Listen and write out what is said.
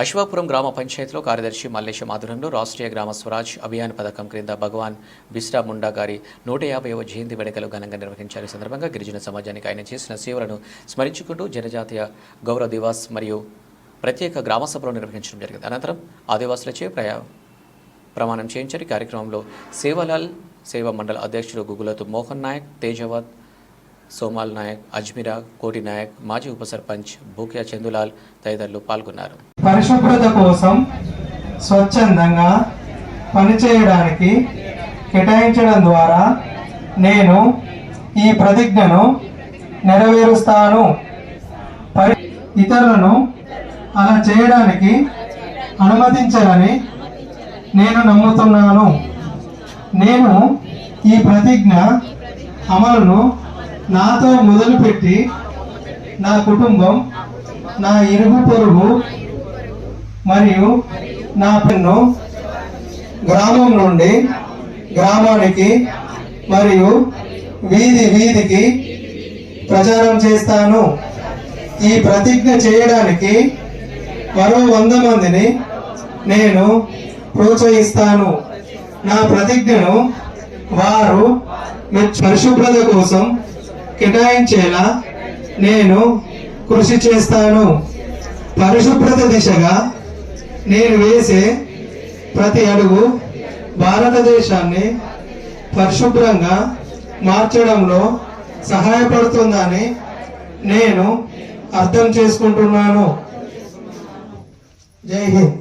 అశ్వాపురం గ్రామ పంచాయతీలో కార్యదర్శి మల్లేశం ఆధ్వర్యంలో రాష్ట్రీయ గ్రామ స్వరాజ్ అభియాన్ పథకం క్రింద భగవాన్ బిస్రా ముండా గారి నూట యాభైవ జయంతి వేడుకలు ఘనంగా నిర్వహించారు. ఈ సందర్భంగా గిరిజన సమాజానికి ఆయన చేసిన సేవలను స్మరించుకుంటూ జనజాతీయ గౌరవ దివాస్ మరియు ప్రత్యేక గ్రామ సభలో నిర్వహించడం జరిగింది. అనంతరం ఆదివాసులచే ప్రయా ప్రమాణం చేయించారు. కార్యక్రమంలో సేవలాల్ సేవా మండల అధ్యక్షుడు గుగులతు మోహన్ నాయక్ తేజవత్ సోమాల్ నాయక్ అజ్మిరా కోటి నాయక్ మాజీ ఉప సర్పంచ్ బూకియా చందులాల్ తదితరులు పాల్గొన్నారు. పరిశుభ్రత కోసం స్వచ్ఛందంగా పనిచేయడానికి కేటాయించడం ద్వారా నేను ఈ ప్రతిజ్ఞను నెరవేరుస్తాను. పరి ఇతరులను అలా చేయడానికి అనుమతించరని నేను నమ్ముతున్నాను. నేను ఈ ప్రతిజ్ఞ అమలును నాతో మొదలుపెట్టి నా కుటుంబం నా ఇరుగు పొరుగు మరియు నా పెన్ను గ్రామం నుండి గ్రామానికి మరియు వీధి వీధికి ప్రచారం చేస్తాను. ఈ ప్రతిజ్ఞ చేయడానికి మరో వంద మందిని నేను ప్రోత్సహిస్తాను. నా ప్రతిజ్ఞను వారు పరిశుభ్రత కోసం కేటాయించేలా నేను కృషి చేస్తాను. పరిశుభ్రత దిశగా నేను వేసే ప్రతి అడుగు భారతదేశాన్ని పరిశుభ్రంగా మార్చడంలో సహాయపడుతుందని నేను అర్థం చేసుకుంటున్నాను. జై హింద్.